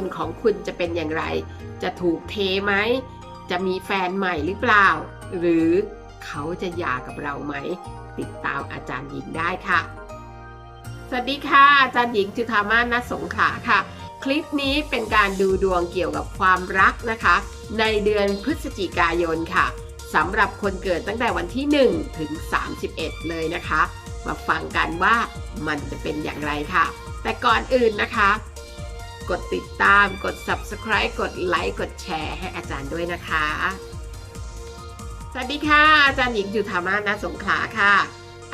นของคุณจะเป็นอย่างไร จะถูกเทไหม จะมีแฟนใหม่หรือเปล่า หรือเขาจะหย่ากับเราไหม ติดตามอาจารย์หญิงได้ค่ะ สวัสดีค่ะ อาจารย์หญิงจุธามาสนสงขาค่ะ คลิปนี้เป็นการดูดวงเกี่ยวกับความรักนะคะ ในเดือนพฤศจิกายนค่ะสำหรับคนเกิดตั้งแต่วันที่ 1 ถึง 31 เลยนะคะ มาฟังกันว่ามันจะเป็นอย่างไรค่ะ แต่ก่อนอื่นนะคะ กดติดตาม กด subscribe กดไลค์ กดแชร์ให้อาจารย์ด้วยนะคะ สวัสดีค่ะ อาจารย์หญิงจุธามาสนสงขลาค่ะ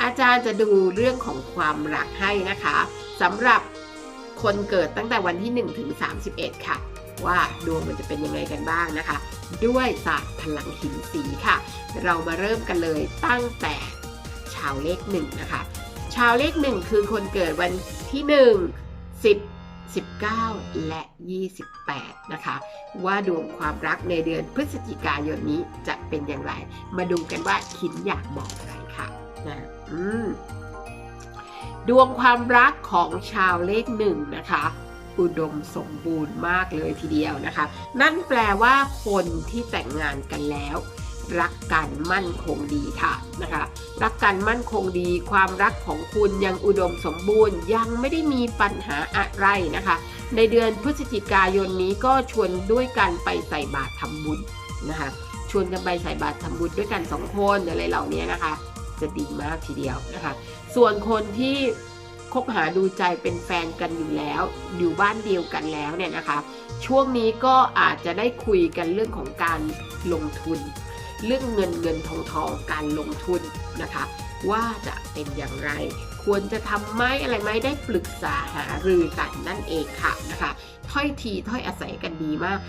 อาจารย์จะดูเรื่องของความรักให้นะคะสำหรับคนเกิดตั้งแต่วันที่ 1 ถึง 31 ค่ะ ว่าดวงมันจะเป็นยังไงกันบ้างนะคะ ด้วยศาสตร์พลังหินสีค่ะ เรามาเริ่มกันเลยตั้งแต่ชาวเลขหนึ่งนะคะ ชาวเลขหนึ่งคือคนเกิดวันที่ 1 10 19 และ 28 นะคะ ว่าดวงความรักในเดือนพฤศจิกายนนี้จะเป็นอย่างไร มาดูกันว่าคินอยากบอกอะไรค่ะนะอืมดวงความรักของชาวเลขหนึ่งนะคะอุดมสมบูรณ์มากเลยทีเดียวนะคะ นั่นแปลว่าคนที่แต่งงานกันแล้ว รักกันมั่นคงดีค่ะนะคะ รักกันมั่นคงดี ความรักของคุณยังอุดมสมบูรณ์ ยังไม่ได้มีปัญหาอะไรนะคะ ในเดือนพฤศจิกายนนี้ก็ชวนด้วยกันไปใส่บาตรทำบุญนะคะชวนกันไปใส่บาตรทำบุญด้วยกันสองคนอะไรเหล่านี้นะคะ จะดีมากทีเดียวนะคะ ส่วนคนที่คบหาดูใจเป็นแฟนกันอยู่แล้ว อยู่บ้านเดียวกันแล้วเนี่ยนะคะ ช่วงนี้ก็อาจจะได้คุยกันเรื่องของการลงทุน เรื่องเงินเงินทองทองการลงทุนนะคะ ว่าจะเป็นอย่างไร ควรจะทำไหมอะไรไหมได้ปรึกษาหารือกันนั่นเองค่ะนะคะถ้อยทีถ้อยอาศัยกันดีมาก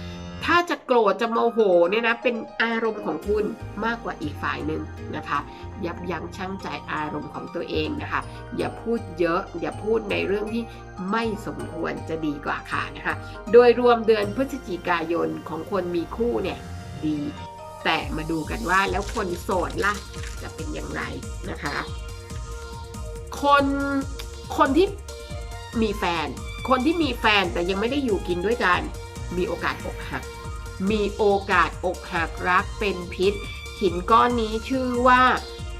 ถ้าจะโกรธจะโมโหเนี่ยนะเป็นอารมณ์ของคุณมากกว่าอีกฝ่ายหนึ่งนะคะ ยับยั้งชั่งใจอารมณ์ของตัวเองนะคะ อย่าพูดเยอะ อย่าพูดในเรื่องที่ไม่สมควรจะดีกว่าค่ะนะคะ โดยรวมเดือนพฤศจิกายนของคนมีคู่เนี่ยดี แต่มาดูกันว่าแล้วคนโสดล่ะจะเป็นอย่างไรนะคะ คนคนที่มีแฟน คนที่มีแฟนแต่ยังไม่ได้อยู่กินด้วยกัน มีโอกาสอกหัก มีโอกาสอกหักรักเป็นพิษ หินก้อนนี้ชื่อว่า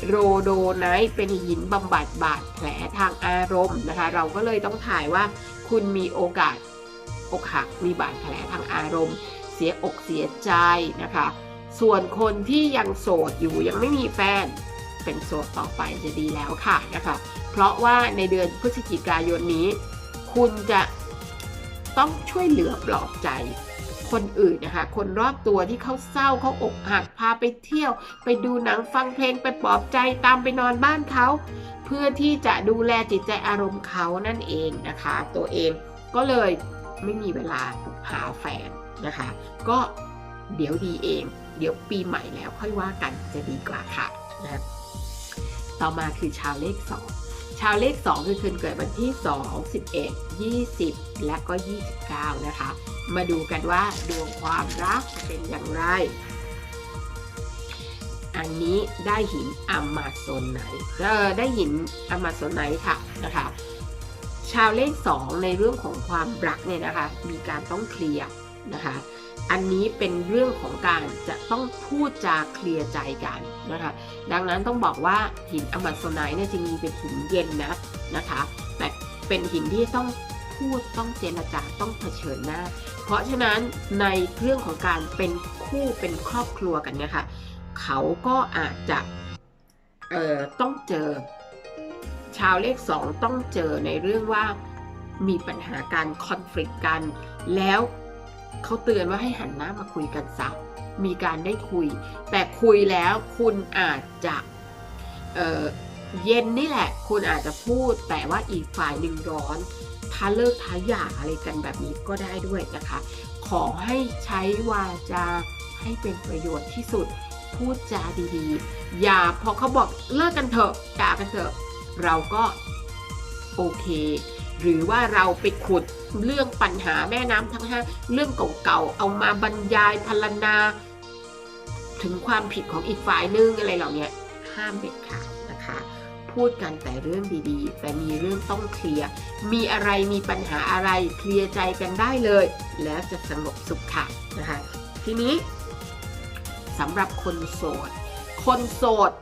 โรโดไนท์เป็นหินบำบัดบาดแผลทางอารมณ์นะคะ เราก็เลยต้องถ่ายว่าคุณมีโอกาสอกหักมีบาดแผลทางอารมณ์ เสียอกเสียใจนะคะ ส่วนคนที่ยังโสดอยู่ยังไม่มีแฟนเป็นโสดต่อไปจะดีแล้วค่ะนะคะเพราะว่าในเดือนพฤศจิกายนนี้ คุณจะต้องช่วยเหลือปลอบใจ คนอื่นนะคะคนรอบตัวที่เขาเศร้าเขาอกหักพาไปเที่ยว ไปดูหนังฟังเพลงไปปลอบใจตามไปนอนบ้านเขา เพื่อที่จะดูแลจิตใจอารมณ์เขานั่นเองนะคะ ตัวเองก็เลยไม่มีเวลาหาแฟนนะคะ ก็เดี๋ยวดีเอง เดี๋ยวปีใหม่แล้วค่อยว่ากันจะดีกว่าค่ะนะต่อมาคือชาวเลข 2 ชาวเลข 2 คือคนเกิดวันที่ 2 11 20 และก็ 29 นะคะ มาดูกันว่าดวงความรักจะเป็นอย่างไร อันนี้ได้หินอัมมาโซนไหนเออได้หินอัมมาโซนไหนค่ะนะคะชาวเลข 2 ในเรื่องของความรักเนี่ยนะคะ มีการต้องเคลียร์นะคะ อันนี้เป็นเรื่องของการจะต้องพูดจาเคลียร์ใจกันนะคะ ดังนั้นต้องบอกว่าหินอมาโซไนท์เนี่ยจริงๆเป็นหินเย็นนะนะคะ แต่เป็นหินที่ต้องพูดต้องเจรจาต้องเผชิญหน้า เพราะฉะนั้นในเรื่องของการเป็นคู่เป็นครอบครัวกันเนี่ยค่ะเขาก็อาจจะเอ่อต้องเจอ ชาวเลขสองต้องเจอในเรื่องว่ามีปัญหาการคอน FLICT กัน แล้ว เขาเตือนว่าให้หันหน้ามาคุยกันซะมีการได้คุย แต่คุยแล้วคุณอาจจะเเย็นนี่แหละ คุณอาจจะพูด แต่ว่าอีกฝ่ายหนึ่งร้อนท้าเลิกท้าหย่าอะไรกันแบบนี้ก็ได้ด้วยนะคะ ขอให้ใช้วาจาให้เป็นประโยชน์ที่สุด พูดจาดีๆ อย่าพอเขาบอกเลิกกันเถอะกากันเถอะ เราก็โอเค หรือว่าเราไปขุดเรื่องปัญหาแม่น้ำทั้งห้าเรื่องเก่าๆเอามาบรรยายพรรณนา ถึงความผิดของอีกฝ่ายนึงอะไรเหล่านี้ห้ามเด็ดขาดนะคะ พูดกันแต่เรื่องดีๆ แต่มีเรื่องต้องเคลียร์มีอะไรมีปัญหาอะไรเคลียร์ใจกันได้เลย แล้วจะสงบสุขค่ะนะคะ ทีนี้สำหรับคนโสด คนโสด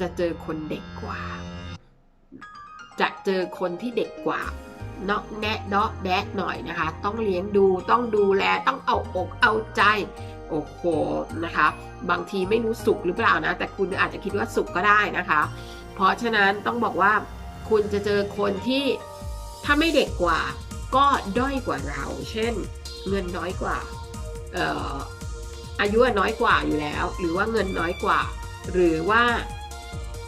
จะเจอคนเด็กกว่า จะเจอคนที่เด็กกว่าเนาะแนะเนาะแดะหน่อยนะคะ ต้องเลี้ยงดูต้องดูแลต้องเอาอกเอาใจโอ้โหนะคะ บางทีไม่รู้สุขหรือเปล่านะ แต่คุณอาจจะคิดว่าสุขก็ได้นะคะ เพราะฉะนั้นต้องบอกว่าคุณจะเจอคนที่ถ้าไม่เด็กกว่า ก็ด้อยกว่าเรา เช่น เงินน้อยกว่าอายุน้อยกว่าอยู่แล้ว หรือว่าเงินน้อยกว่า หรือว่า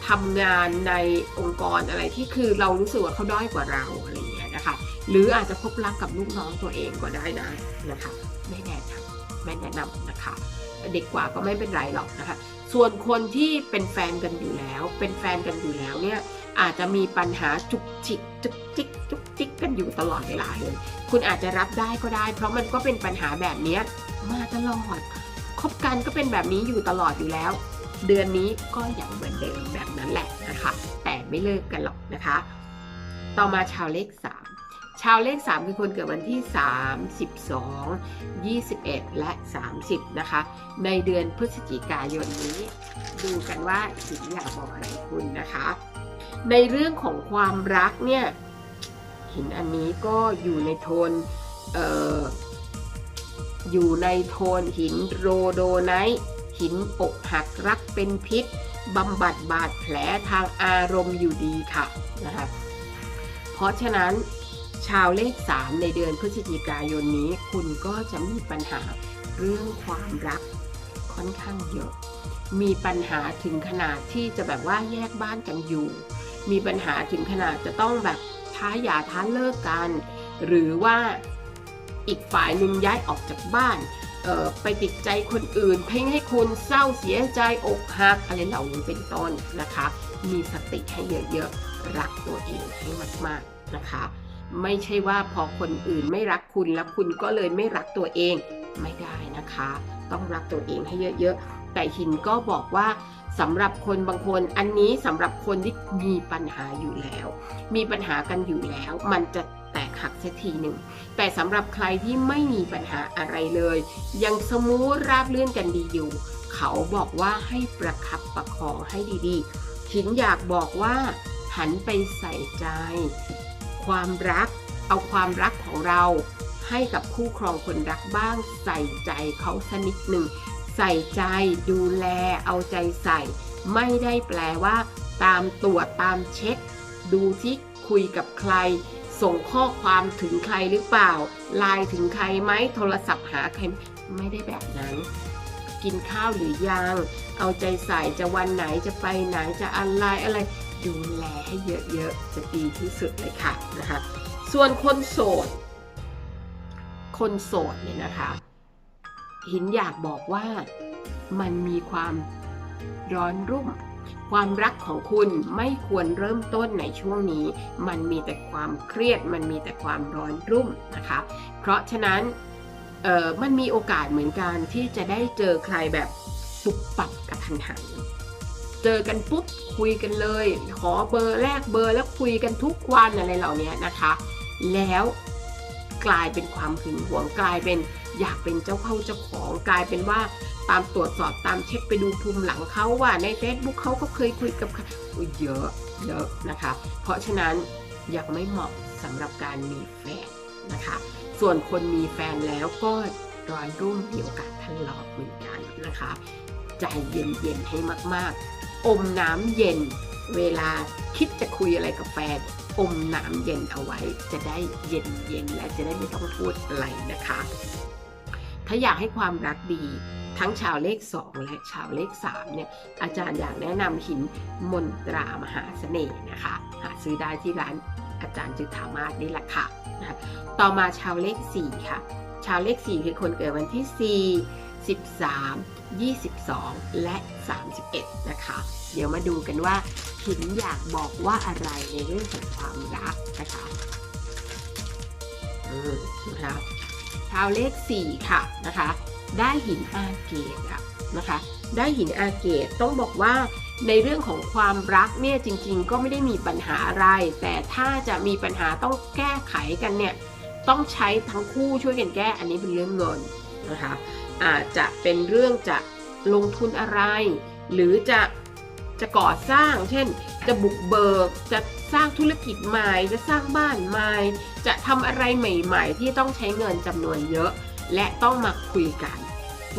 ทำงานในองค์กรอะไรที่คือเรารู้สึกว่าเขาด้อยกว่าเราอะไรอย่างเงี้ยนะคะ หรืออาจจะพบรักกับลูกน้องตัวเองก็ได้นะนะคะไม่แนะนำไม่แนะนำนะคะ เด็กกว่าก็ไม่เป็นไรหรอกนะคะ ส่วนคนที่เป็นแฟนกันอยู่แล้ว เป็นแฟนกันอยู่แล้วเนี่ยอาจจะมีปัญหาจุกจิกจุกจิกจุกจิกกันอยู่ตลอดเวลาเลยคุณอาจจะรับได้ก็ได้ เพราะมันก็เป็นปัญหาแบบนี้มาตลอดคบกันก็เป็นแบบนี้อยู่ตลอดอยู่แล้ว เดือนนี้ก็ยังเหมือนเดิมแบบนั้นแหละนะคะ แต่ไม่เลิกกันหรอกนะคะ ต่อมาชาวเลข 3 ชาวเลข 3 คือคนเกิดวันที่32 21 และ 30 นะคะ ในเดือนพฤศจิกายนนี้ ดูกันว่าหินอยากบอกอะไรคุณนะคะ ในเรื่องของความรักเนี่ยหินอันนี้ก็อยู่ในโทนอออยู่ในโทนหินโรโดไนท์ หินอกหักรักเป็นพิษบำบัดบาดแผลทางอารมณ์อยู่ดีค่ะนะคะเพราะฉะนั้นชาวเลข 3 ในเดือนพฤศจิกายนนี้ คุณก็จะมีปัญหาเรื่องความรักค่อนข้างเยอะ มีปัญหาถึงขนาดที่จะแบบว่าแยกบ้านกันอยู่ มีปัญหาถึงขนาดจะต้องแบบท้าหย่าท้าเลิกกัน หรือว่าอีกฝ่ายหนึ่งย้ายออกจากบ้าน ไปติดใจคนอื่น เพ่งให้คุณเศร้าเสียใจอกหักอะไรเหล่านี้เป็นต้นนะคะ มีสติให้เยอะๆ รักตัวเองให้มากๆนะคะ ไม่ใช่ว่าพอคนอื่นไม่รักคุณแล้วคุณก็เลยไม่รักตัวเองไม่ได้นะคะ ต้องรักตัวเองให้เยอะๆ แต่หินก็บอกว่าสำหรับคนบางคนอันนี้สำหรับคนที่มีปัญหาอยู่แล้ว มีปัญหากันอยู่แล้ว มันจะ หักสักทีหนึ่ง แต่สำหรับใครที่ไม่มีปัญหาอะไรเลย ยังสมูทราบเลื่อนกันดีอยู่ เขาบอกว่าให้ประคับประคองให้ดีๆหินอยากบอกว่าหันไปใส่ใจ ความรัก เอาความรักของเรา ให้กับคู่ครองคนรักบ้าง ใส่ใจเขาสักนิดหนึ่ง ใส่ใจดูแลเอาใจใส่ ไม่ได้แปลว่า ตามตรวจตามเช็ค ดูที่คุยกับใคร ส่งข้อความถึงใครหรือเปล่าไลน์ถึงใครไหมโทรศัพท์หาใครไม่ได้แบบนั้น กินข้าวหรือยัง เอาใจใส่จะวันไหนจะไปไหนจะอะไรอะไรดูแลให้เยอะๆจะดีที่สุดเลยค่ะนะคะส่วนคนโสด คนโสดเนี่ยนะคะ หินอยากบอกว่ามันมีความร้อนรุ่ม ความรักของคุณไม่ควรเริ่มต้นในช่วงนี้ มันมีแต่ความเครียด มันมีแต่ความร้อนรุ่มนะคะ เพราะฉะนั้นมันมีโอกาสเหมือนกันที่จะได้เจอใครแบบปุบปับกระทันหัน เจอกันปุ๊บคุยกันเลย ขอเบอร์แลกเบอร์แล้วคุยกันทุกวันอะไรเหล่านี้นะคะ แล้วกลายเป็นความหึงหวงกลายเป็นอยากเป็นเจ้าเข้าเจ้าของกลายเป็นว่า ตามตรวจสอบตามเช็คไปดูภูมิหลังเขาว่าใน Facebook เขาก็เคยคุยกับเยอะเยอะนะคะ เพราะฉะนั้นยังไม่เหมาะสำหรับการมีแฟนนะคะ ส่วนคนมีแฟนแล้วก็ร้อนรุ่มมีโอกาสทะเลาะเหมือนกันนะคะ ใจเย็นๆให้มากๆ อมน้ำเย็นเวลาคิดจะคุยอะไรกับแฟน อมน้ำเย็นเอาไว้จะได้เย็นๆและจะได้ไม่ต้องพูดอะไรนะคะ ถ้าอยากให้ความรักดี ทั้งชาวเลข 2 และชาวเลข3เนี่ยอาจารย์อยากแนะนำหินมนตรามหาเสน่ห์นะคะ หาซื้อได้ที่ร้านอาจารย์จุธามาศนี่แหละค่ะนะคะต่อมาชาวเลข 4 ค่ะ ชาวเลข 4 คือคนเกิดวันที่ 4 13 22 และ 31 นะคะ เดี๋ยวมาดูกันว่าหินอยากบอกว่าอะไรในเรื่องของความรักนะคะอืมนะคะชาวเลข 4 ค่ะนะคะ ได้หินอาเกตอะนะคะ ได้หินอาเกตต้องบอกว่าในเรื่องของความรักเนี่ยจริง ๆ ก็ไม่ได้มีปัญหาอะไร แต่ถ้าจะมีปัญหาต้องแก้ไขกันเนี่ยต้องใช้ทั้งคู่ช่วยกันแก้อันนี้เป็นเรื่องเงินนะคะอาจจะเป็นเรื่องจะลงทุนอะไร หรือจะจะก่อสร้าง เช่น จะบุกเบิก จะสร้างธุรกิจใหม่ จะสร้างบ้านใหม่ จะทำอะไรใหม่ ๆ ที่ต้องใช้เงินจำนวนเยอะ และต้องมาคุยกัน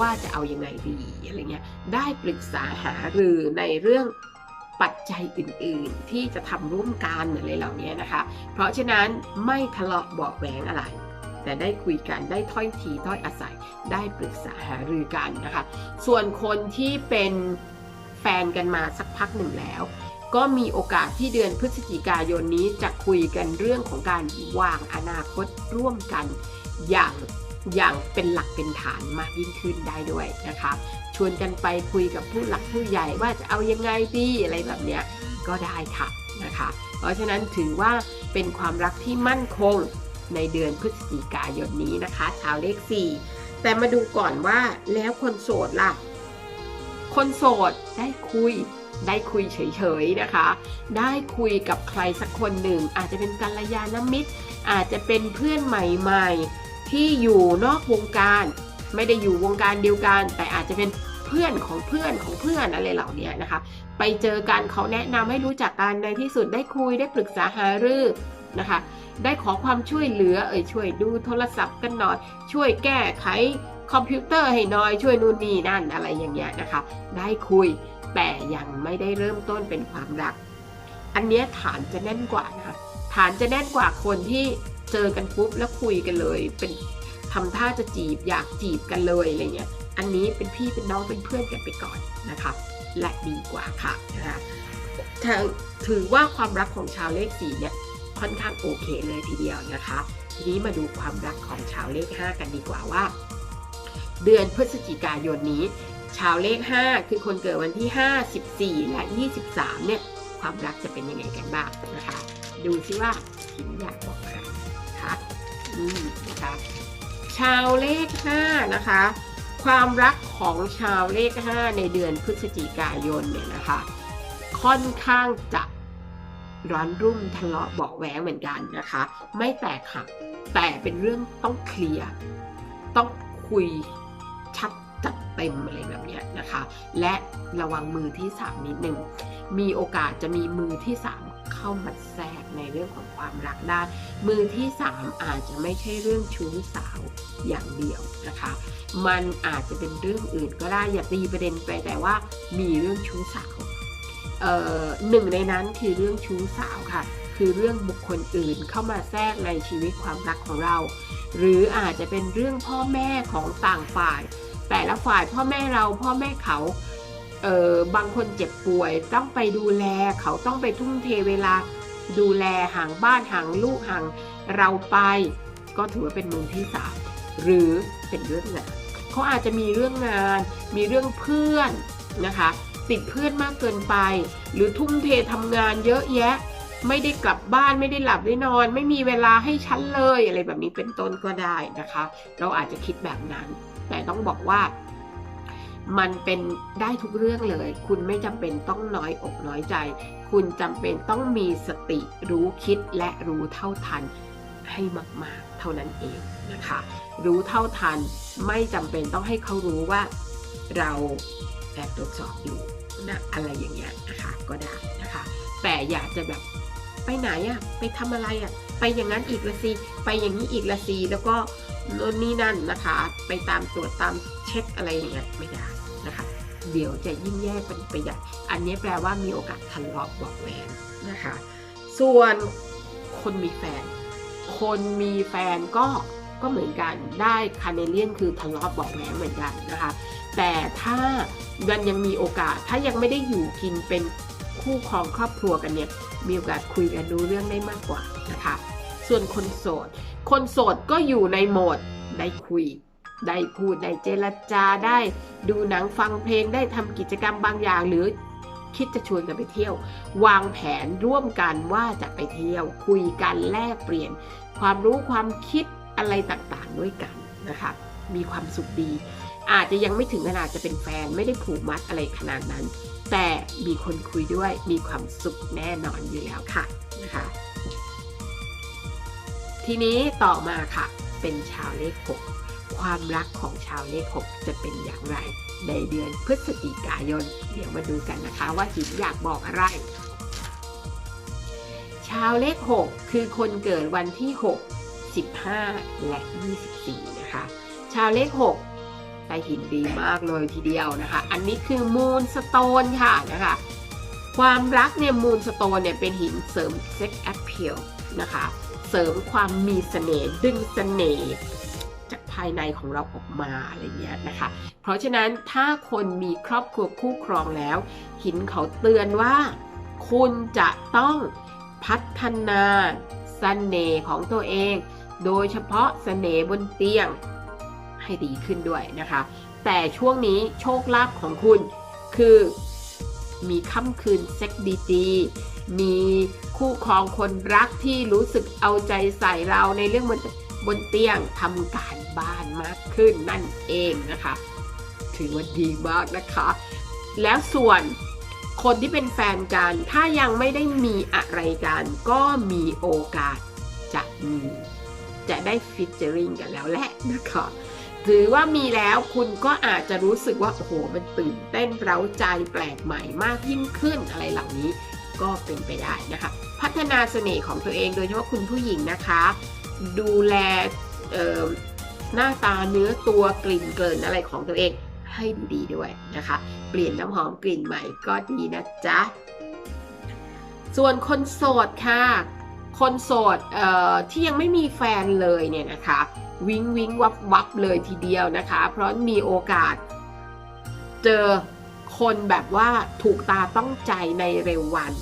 ว่าจะเอายังไงดีอะไรเงี้ยได้ปรึกษาหารือในเรื่องปัจจัยอื่นๆ ที่จะทำร่วมกันอะไรเหล่านี้นะคะ เพราะฉะนั้นไม่ทะเลาะเบาแหวงอะไร แต่ได้คุยกันได้ถ้อยทีถ้อยอาศัยได้ปรึกษาหารือกันนะคะ ส่วนคนที่เป็นแฟนกันมาสักพักหนึ่งแล้ว ก็มีโอกาสที่เดือนพฤศจิกายนนี้จะคุยกันเรื่องของการวางอนาคตร่วมกันอย่าง อย่างเป็นหลักเป็นฐานมากยิ่งขึ้นได้ด้วยนะคะ ชวนกันไปคุยกับผู้หลักผู้ใหญ่ว่าจะเอายังไงดีอะไรแบบเนี้ยก็ได้ค่ะนะคะ เพราะฉะนั้นถือว่าเป็นความรักที่มั่นคงในเดือนพฤศจิกายนนี้นะคะชาวเลข 4 แต่มาดูก่อนว่าแล้วคนโสดล่ะ คนโสดได้คุยได้คุยเฉยๆนะคะ ได้คุยกับใครสักคนหนึ่ง อาจจะเป็นกัลยาณมิตร อาจจะเป็นเพื่อนใหม่ๆ ที่อยู่นอกวงการ ไม่ได้อยู่วงการเดียวกัน แต่อาจจะเป็นเพื่อนของเพื่อนของเพื่อนอะไรเหล่านี้นะคะ ไปเจอกันเขาแนะนำให้รู้จักกันในที่สุดได้คุยได้ปรึกษาหารือนะคะ ได้ขอความช่วยเหลือเอ่ยช่วยดูโทรศัพท์กันหน่อยช่วยแก้ไขคอมพิวเตอร์ให้หน่อยช่วยนู่นนี่นั่นอะไรอย่างเงี้ยนะคะ ได้คุยแต่ยังไม่ได้เริ่มต้นเป็นความรัก อันเนี้ยฐานจะแน่นกว่านะคะฐานจะแน่นกว่าคนที่ เจอกันปุ๊บแล้วคุยกันเลย เป็นทำท่าจะจีบอยากจีบกันเลยอะไรเงี้ยอันนี้เป็นพี่เป็นน้องเป็นเพื่อนกันไปก่อนนะคะ และดีกว่าค่ะนะคะถือว่าความรักของชาวเลขสี่เนี่ยค่อนข้างโอเคเลยทีเดียวนะคะ ทีนี้มาดูความรักของชาวเลข 5 กันดีกว่าว่า เดือนพฤศจิกายนนี้ ชาวเลข 5 คือคนเกิดวันที่ 5 14 และ 23 เนี่ย ความรักจะเป็นยังไงกันบ้างนะคะ ดูซิว่าหินอยากบอกอะไร นะคะอืมนะคะ ชาวเลข5นะคะ ความรักของชาวเลข5ในเดือนพฤศจิกายนเนี่ยนะคะ ค่อนข้างจะร้อนรุ่มทะเลาะเบาะแว้งเหมือนกันนะคะ ไม่แตกหักแต่เป็นเรื่องต้องเคลียร์ต้องคุยชัดจัดเต็มอะไรแบบนี้นะคะ และระวังมือที่3นิดหนึ่งมีโอกาสจะมีมือที่3เข้ามาแทรก ในเรื่องของความรักได้ มือที่ 3 อาจจะไม่ใช่เรื่องชู้สาวอย่างเดียวนะคะ มันอาจจะเป็นเรื่องอื่นก็ได้อย่าตีประเด็นไปแต่ว่ามีเรื่องชู้สาวหนึ่งในนั้นคือเรื่องชู้สาวค่ะ คือเรื่องบุคคลอื่นเข้ามาแทรกในชีวิตความรักของเรา หรืออาจจะเป็นเรื่องพ่อแม่ของต่างฝ่าย แต่ละฝ่ายพ่อแม่เราพ่อแม่เขาเออบางคนเจ็บป่วยต้องไปดูแลเขาต้องไปทุ่มเทเวลา ดูแลห่างบ้านห่างลูกห่างเราไป ก็ถือว่าเป็นมือที่สามหรือเป็นเรื่องงานเขาอาจจะมีเรื่องงาน มีเรื่องเพื่อนนะคะ ติดเพื่อนมากเกินไป หรือทุ่มเททำงานเยอะแยะ ไม่ได้กลับบ้านไม่ได้หลับได้นอน ไม่มีเวลาให้ฉันเลยอะไรแบบนี้เป็นต้นก็ได้นะคะ เราอาจจะคิดแบบนั้น แต่ต้องบอกว่า มันเป็นได้ทุกเรื่องเลย คุณไม่จำเป็นต้องน้อยอกน้อยใจ คุณจำเป็นต้องมีสติรู้คิดและรู้เท่าทันให้มาก ๆ เท่านั้นเองนะคะ รู้เท่าทันไม่จำเป็นต้องให้เขารู้ว่าเราแอบตรวจสอบอยู่นะอะไรอย่างเงี้ยนะคะก็ได้นะคะ แต่อยากจะแบบไปไหนอะไปทำอะไรอะไปอย่างนั้นอีกละสิไปอย่างนี้อีกละสิแล้วก็โน่นนี่นั่นนะคะ ไปตามตรวจตามเช็คอะไรอย่างเงี้ยไม่ได้ นะคะ เดี๋ยวจะยิ่งแย่เป็นไปใหญ่ อันนี้แปลว่ามีโอกาสทะเลาะบอกแหวนนะคะ ส่วนคนมีแฟน คนมีแฟนก็ก็เหมือนกันได้คาเนเลียนคือทะเลาะบอกแหวนเหมือนกันนะคะ แต่ถ้ามันยังมีโอกาสถ้ายังไม่ได้อยู่กินเป็นคู่ครองครอบครัวกันเนี่ยมีโอกาสคุยกันรู้เรื่องได้มากกว่านะคะ ส่วนคนโสด คนโสดก็อยู่ในโหมดได้คุย ได้พูดได้เจรจาได้ดูหนังฟังเพลงได้ทำกิจกรรมบางอย่างหรือคิดจะชวนกันไปเที่ยว วางแผนร่วมกันว่าจะไปเที่ยว คุยกันแลกเปลี่ยน ความรู้ความคิดอะไรต่างๆด้วยกันนะคะมีความสุขดี อาจจะยังไม่ถึงขนาดจะเป็นแฟนไม่ได้ผูกมัดอะไรขนาดนั้น แต่มีคนคุยด้วยมีความสุขแน่นอนอยู่แล้วค่ะนะคะทีนี้ต่อมาค่ะ เป็นชาวเลข6 ความรักของชาวเลข6จะเป็นอย่างไร ในเดือนพฤศจิกายน เดี๋ยวมาดูกันนะคะว่าหินอยากบอกอะไร ชาวเลข 6 คือคนเกิดวันที่ 6 15 และ 24 นะคะ ชาวเลข6แต่หินดีมากเลยทีเดียวนะคะ อันนี้คือมูนสโตนค่ะนะคะ ความรักเนี่ยมูนสโตนเนี่ยเป็นหินเสริมเซ็กแอ p เ a l นะคะ เสริมความมีเสน่ห์ดึงเสน่ห์ ภายในของเราออกมาอะไรเงี้ยนะคะ เพราะฉะนั้นถ้าคนมีครอบครัวคู่ครองแล้ว หินเขาเตือนว่า คุณจะต้องพัฒนาเสน่ห์ของตัวเอง โดยเฉพาะเสน่ห์บนเตียงให้ดีขึ้นด้วยนะคะ แต่ช่วงนี้โชคลาภของคุณคือมีค่ำคืนเซ็กดีๆมีคู่ครองคนรักที่รู้สึกเอาใจใส่เราในเรื่องบน บนเตียงทำการบ้านมากขึ้นนั่นเองนะคะ ถือว่าดีมากนะคะ แล้วส่วนคนที่เป็นแฟนกัน ถ้ายังไม่ได้มีอะไรกัน ก็มีโอกาสจะมีจะได้ฟิชเจอริงกันแล้วแหละนะคะถือว่ามีแล้วคุณก็อาจจะรู้สึกว่า โอ้โห มันตื่นเต้นเร้าใจแปลกใหม่มากยิ่งขึ้นอะไรเหล่านี้ก็เป็นไปได้นะคะ พัฒนาเสน่ห์ของตัวเองโดยเฉพาะคุณผู้หญิงนะคะ ดูแลหน้าตาเนื้อตัวกลิ่นเกินอะไรของตัวเองให้ดีด้วยนะคะ เปลี่ยนน้ำหอมกลิ่นใหม่ก็ดีนะจ๊ะ ส่วนคนโสดค่ะ คนโสดที่ยังไม่มีแฟนเลยเนี่ยนะคะ วิงวิงวับวับเลยทีเดียวนะคะ เพราะมีโอกาสเจอคนแบบว่าถูกตาต้องใจในเร็ววัน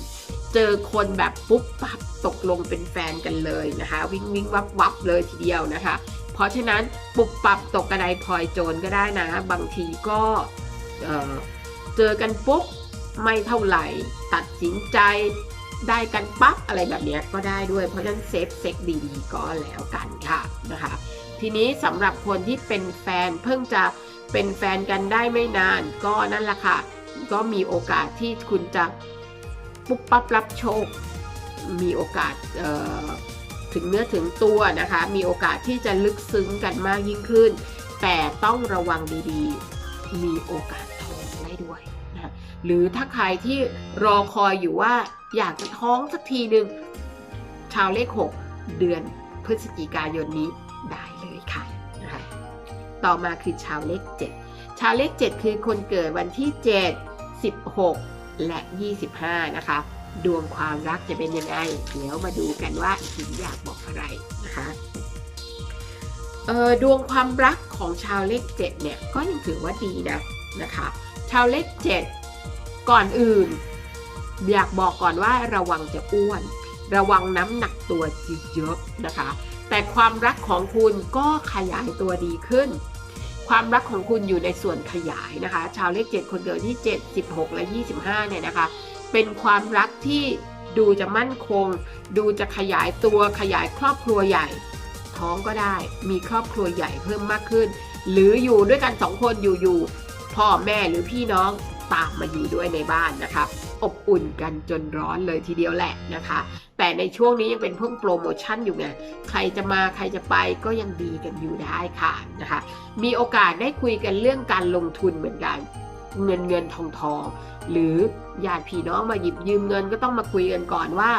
เจอคนแบบปุ๊บปั๊บตกลงเป็นแฟนกันเลยนะคะ วิงวิงวับวับเลยทีเดียวนะคะ เพราะฉะนั้นปุบปับตกกระไดพลอยโจรก็ได้นะ บางทีก็เจอกันปุ๊บไม่เท่าไหร่ตัดสินใจได้กันปั๊บอะไรแบบนี้ก็ได้ด้วย เพราะฉะนั้นเซฟเซ็กดีๆก็แล้วกันค่ะนะคะ ทีนี้สำหรับคนที่เป็นแฟนเพิ่งจะเป็นแฟนกันได้ไม่นานก็นั่นแหละค่ะ ก็มีโอกาสที่คุณจะ ปุ๊บปั๊บรับโชค มีโอกาสถึงเนื้อถึงตัวนะคะ มีโอกาสที่จะลึกซึ้งกันมากยิ่งขึ้น แต่ต้องระวังดีๆ มีโอกาสท้องได้ด้วยนะหรือถ้าใครที่รอคอยอยู่ว่าอยากจะท้องสักทีหนึ่งชาวเลข 6 เดือนพฤศจิกายนนี้ได้เลยค่ะนะคะต่อมาคือชาวเลข 7 ชาวเลข 7 คือคนเกิดวันที่ 7 16 และ 25 นะคะ ดวงความรักจะเป็นยังไง เดี๋ยวมาดูกันว่าหินอยากบอกอะไรนะคะเออดวงความรักของชาวเลข7เนี่ยก็ยังถือว่าดีนะนะคะ ชาวเลข7ก่อนอื่น อยากบอกก่อนว่าระวังจะอ้วน ระวังน้ำหนักตัวเยอะนะคะ แต่ความรักของคุณก็ขยายตัวดีขึ้น ความรักของคุณอยู่ในส่วนขยายนะคะ ชาวเลข 7 คนเกิดที่ 7 16 และ 25 เนี่ยนะคะ เป็นความรักที่ดูจะมั่นคง ดูจะขยายตัวขยายครอบครัวใหญ่ ท้องก็ได้ มีครอบครัวใหญ่เพิ่มมากขึ้น หรืออยู่ด้วยกันสองคนอยู่ๆพ่อแม่หรือพี่น้องตามมาอยู่ด้วยในบ้านนะคะ อบอุ่นกันจนร้อนเลยทีเดียวแหละนะคะแต่ในช่วงนี้ยังเป็นเพิ่งโปรโมชั่นอยู่ไง ใครจะมาใครจะไปก็ยังดีกันอยู่ได้ค่ะนะคะ มีโอกาสได้คุยกันเรื่องการลงทุนเหมือนกัน เงินเงินทองทอง หรือญาติพี่น้องมาหยิบยืมเงินก็ต้องมาคุยกันก่อนว่า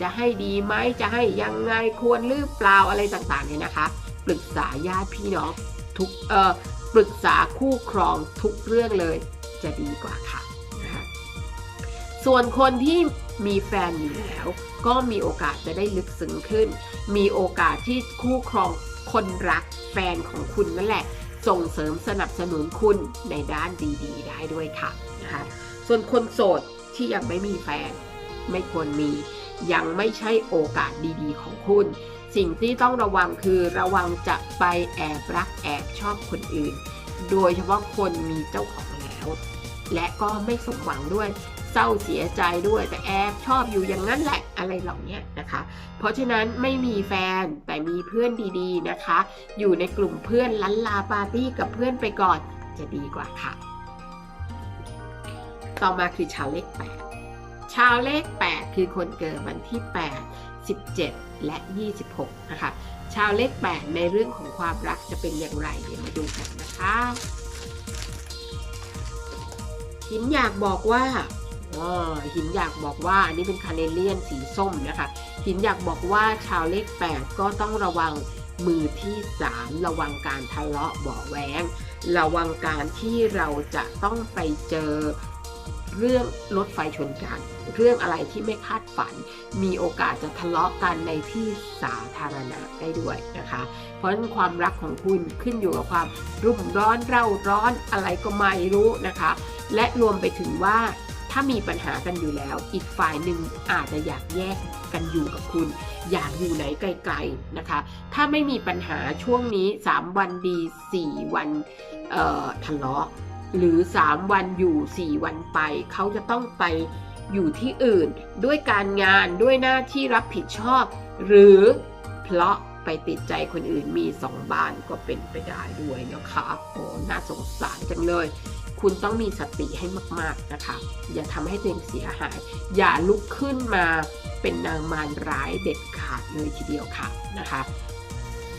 จะให้ดีไหมจะให้ยังไงควรหรือเปล่าอะไรต่างๆเนี่ยนะคะ ปรึกษาญาติพี่น้องทุกเอ่อปรึกษาคู่ครองทุกเรื่องเลยจะดีกว่าค่ะ ส่วนคนที่มีแฟนอยู่แล้ว ก็มีโอกาสจะได้ลึกซึ้งขึ้น มีโอกาสที่คู่ครองคนรักแฟนของคุณนั่นแหละ ส่งเสริมสนับสนุนคุณในด้านดีๆ ได้ด้วยค่ะนะคะส่วนคนโสดที่ยังไม่มีแฟน ไม่ควรมียังไม่ใช่โอกาสดีๆ ของคุณ สิ่งที่ต้องระวังคือระวังจะไปแอบรักแอบชอบคนอื่น โดยเฉพาะคนมีเจ้าของแล้ว และก็ไม่สมหวังด้วย เศร้าเสียใจด้วยแต่แอบชอบอยู่อย่างนั้นแหละอะไรเหล่านี้นะคะ เพราะฉะนั้นไม่มีแฟนแต่มีเพื่อนดีๆนะคะ อยู่ในกลุ่มเพื่อนลันลาปาร์ตี้กับเพื่อนไปก่อนจะดีกว่าค่ะ ต่อมาคือชาวเลข 8 ชาวเลข 8 คือคนเกิดวันที่ 8 17 และ 26 นะคะ ชาวเลข 8 ในเรื่องของความรักจะเป็นอย่างไรเดี๋ยวมาดูกันนะคะหินอยากบอกว่า หินอยากบอกว่าอันนี้เป็นคาเนเลียนสีส้มนะคะ หินอยากบอกว่าชาวเลข 8 ก็ต้องระวังมือที่ 3 ระวังการทะเลาะเบาะแวงระวังการที่เราจะต้องไปเจอเรื่องรถไฟชนกัน เรื่องอะไรที่ไม่คาดฝัน มีโอกาสจะทะเลาะกันในที่สาธารณะได้ด้วยนะคะ เพราะฉะนั้นความรักของคุณขึ้นอยู่กับความรุ่มร้อนเร่าร้อนอะไรก็ไม่รู้นะคะ และรวมไปถึงว่า ถ้ามีปัญหากันอยู่แล้ว อีกฝ่ายหนึ่งอาจจะอยากแยกกันอยู่กับคุณ อยากอยู่ไหนไกลๆนะคะ ถ้าไม่มีปัญหาช่วงนี้ 3 วันดี 4 วันทะเลาะหรือ 3 วันอยู่ 4 วันไป เขาจะต้องไปอยู่ที่อื่น ด้วยการงานด้วยหน้าที่รับผิดชอบ หรือเพราะ ไปติดใจคนอื่นมีสองบ้านก็เป็นไปได้ด้วยนะคะโอ้น่าสงสารจังเลย คุณต้องมีสติให้มากๆนะคะ อย่าทำให้ตัวเองเสียหาย อย่าลุกขึ้นมาเป็นนางมารร้ายเด็ดขาดเลยทีเดียวค่ะนะคะ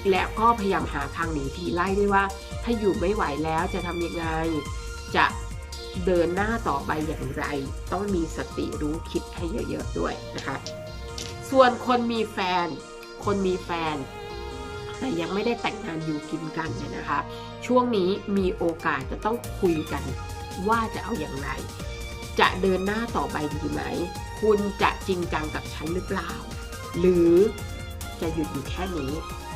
และก็พยายามหาทางหนีทีไล่ด้วยว่า ถ้าอยู่ไม่ไหวแล้วจะทำยังไง จะเดินหน้าต่อไปอย่างไร ต้องมีสติรู้คิดให้เยอะๆด้วยนะคะ ส่วนคนมีแฟน คนมีแฟน แต่ยังไม่ได้แต่งงานอยู่กินกันเนี่ยนะคะ ช่วงนี้มีโอกาสจะต้องคุยกันว่าจะเอาอย่างไร จะเดินหน้าต่อไปดีไหม คุณจะจริงจังกับฉันหรือเปล่า หรือจะหยุดอยู่แค่นี้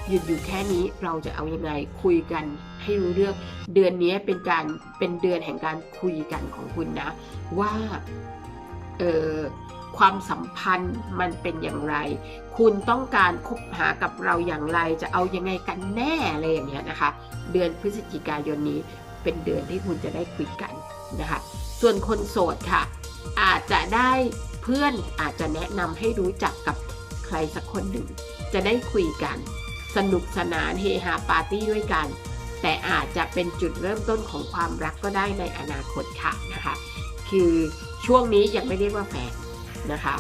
หยุดอยู่แค่นี้เราจะเอาอยังไงคุยกันให้รู้เรื่อง เดือนนี้เป็นการเป็นเดือนแห่งการคุยกันของคุณนะ ว่าเออ ความสัมพันธ์มันเป็นอย่างไร คุณต้องการคบหากับเราอย่างไร จะเอายังไงกันแน่อะไรอย่างเงี้ยนะคะ เดือนพฤศจิกายนนี้เป็นเดือนที่คุณจะได้คุยกันนะคะ ส่วนคนโสดค่ะ อาจจะได้เพื่อนอาจจะแนะนำให้รู้จักกับใครสักคนหนึ่ง จะได้คุยกัน สนุกสนานเฮฮาปาร์ตี้ด้วยกัน แต่อาจจะเป็นจุดเริ่มต้นของความรักก็ได้ในอนาคตค่ะนะคะ คือช่วงนี้ยังไม่เรียกว่าแฟน นะคะ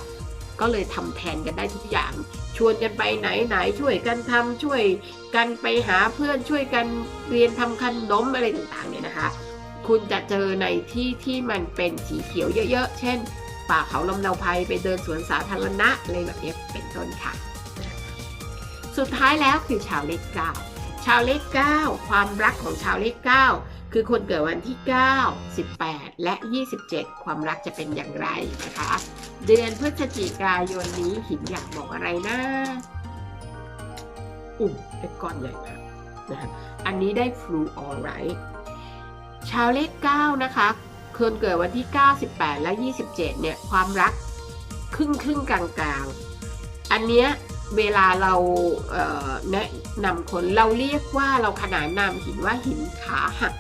ก็เลยทำแทนกันได้ทุกอย่าง ชวนกันไปไหนไหนช่วยกันทำช่วยกันไปหาเพื่อนช่วยกันเรียนทำขนมอะไรต่างๆเนี่ยนะคะ คุณจะเจอในที่ที่มันเป็นสีเขียวเยอะ ๆ เช่น ป่าเขาลำเนาภัยไปเดินสวนสาธารณะอะไรแบบนี้เป็นต้นค่ะ สุดท้ายแล้วคือชาวเลขเก้าชาวเลขเก้าความรักของชาวเลขเก้า คือคนเกิดวันที่ 9 18 และ 27 ความรักจะเป็นอย่างไรนะคะ เดือนพฤศจิกายนนี้หินอยากบอกอะไรนะอุ่มเป็นก้อนใหญ่มากนะคะอันนี้ได้ flu all right ชาวเลข 9 นะคะ คนเกิดวันที่ 9 18 และ 27 เนี่ย ความรักครึ่งครึ่งๆกลางอันเนี้ยเวลาเราเแนะนำคนเราเรียกว่าเราขนานนามหินว่าหินขาหัก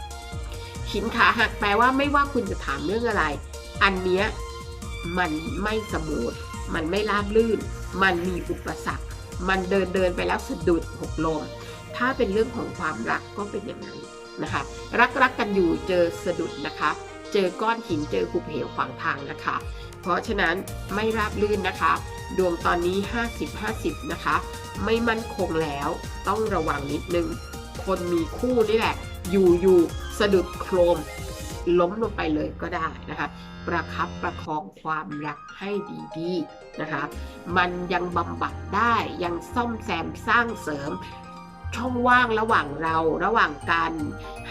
หินขาหักแปลว่าไม่ว่าคุณจะถามเรื่องอะไร อันเนี้ยมันไม่สมูทมันไม่ราบลื่น มันมีอุปสรรค มันเดินเดินไปแล้วสะดุดหกลม ถ้าเป็นเรื่องของความรักก็เป็นอย่างนั้นนะคะ รักรักกันอยู่เจอสะดุดนะคะ เจอก้อนหินเจอหุบเหวขวางทางนะคะ เพราะฉะนั้นไม่ราบลื่นนะคะ ดวงตอนนี้ 50-50 นะคะ ไม่มั่นคงแล้วต้องระวังนิดนึง คนมีคู่นี่แหละ อยู่อยู่ะดุดโครมล้มลงไปเลยก็ได้นะคะ ประคับประคองความรักให้ดีๆนะคะ มันยังบำบัดได้ยังซ่อมแซมสร้างเสริมช่องว่างระหว่างเราระหว่างกัน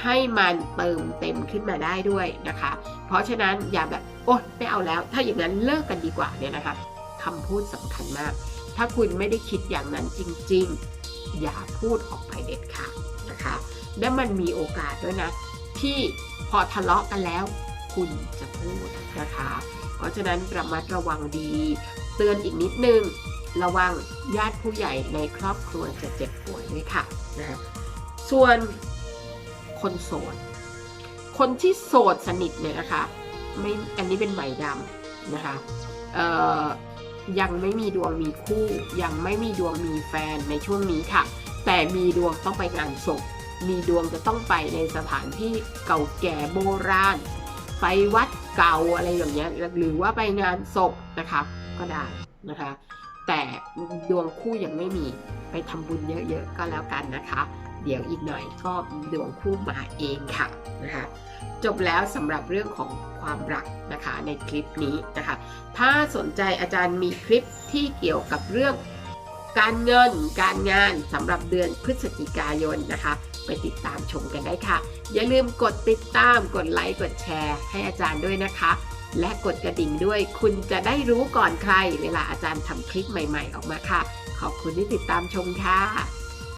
ให้มันเติมเต็มขึ้นมาได้ด้วยนะคะ เพราะฉะนั้นอย่าแบบโอ๊ยไม่เอาแล้ว ถ้าอย่างนั้นเลิกกันดีกว่าเนี่ยนะคะคำพูดสำคัญมาก ถ้าคุณไม่ได้คิดอย่างนั้นจริง ๆ อย่าพูดออกไปเด็ดขาดนะคะ และมันมีโอกาสด้วยนะ ที่พอทะเลาะกันแล้วคุณจะพูดนะคะ เพราะฉะนั้นระมัดระวังดี เตือนอีกนิดนึง ระวังญาติผู้ใหญ่ในครอบครัวจะเจ็บป่วยด้วยค่ะนะส่วนคนโสด คนที่โสดสนิทเนี่ยนะคะไม่อันนี้เป็นใหม่ดำนะคะยังไม่มีดวงมีคู่ ยังไม่มีดวงมีแฟนในช่วงนี้ค่ะ แต่มีดวงต้องไปงานศพ มีดวงจะต้องไปในสถานที่เก่าแก่โบราณ ไปวัดเก่าอะไรอย่างเงี้ยหรือว่าไปงานศพนะคะก็ได้นะคะ แต่ดวงคู่ยังไม่มีไปทำบุญเยอะๆก็แล้วกันนะคะ เดี๋ยวอีกหน่อยก็ดวงคู่มาเองค่ะนะคะจบแล้วสำหรับเรื่องของความรักนะคะในคลิปนี้นะคะ ถ้าสนใจอาจารย์มีคลิปที่เกี่ยวกับเรื่องการเงินการงานสำหรับเดือนพฤศจิกายนนะคะ ไปติดตามชมกันได้ค่ะ อย่าลืมกดติดตาม กดไลค์ กดแชร์ ให้อาจารย์ด้วยนะคะ และกดกระดิ่งด้วย คุณจะได้รู้ก่อนใคร เวลาอาจารย์ทำคลิปใหม่ ๆ ออกมาค่ะ ขอบคุณที่ติดตามชมค่ะ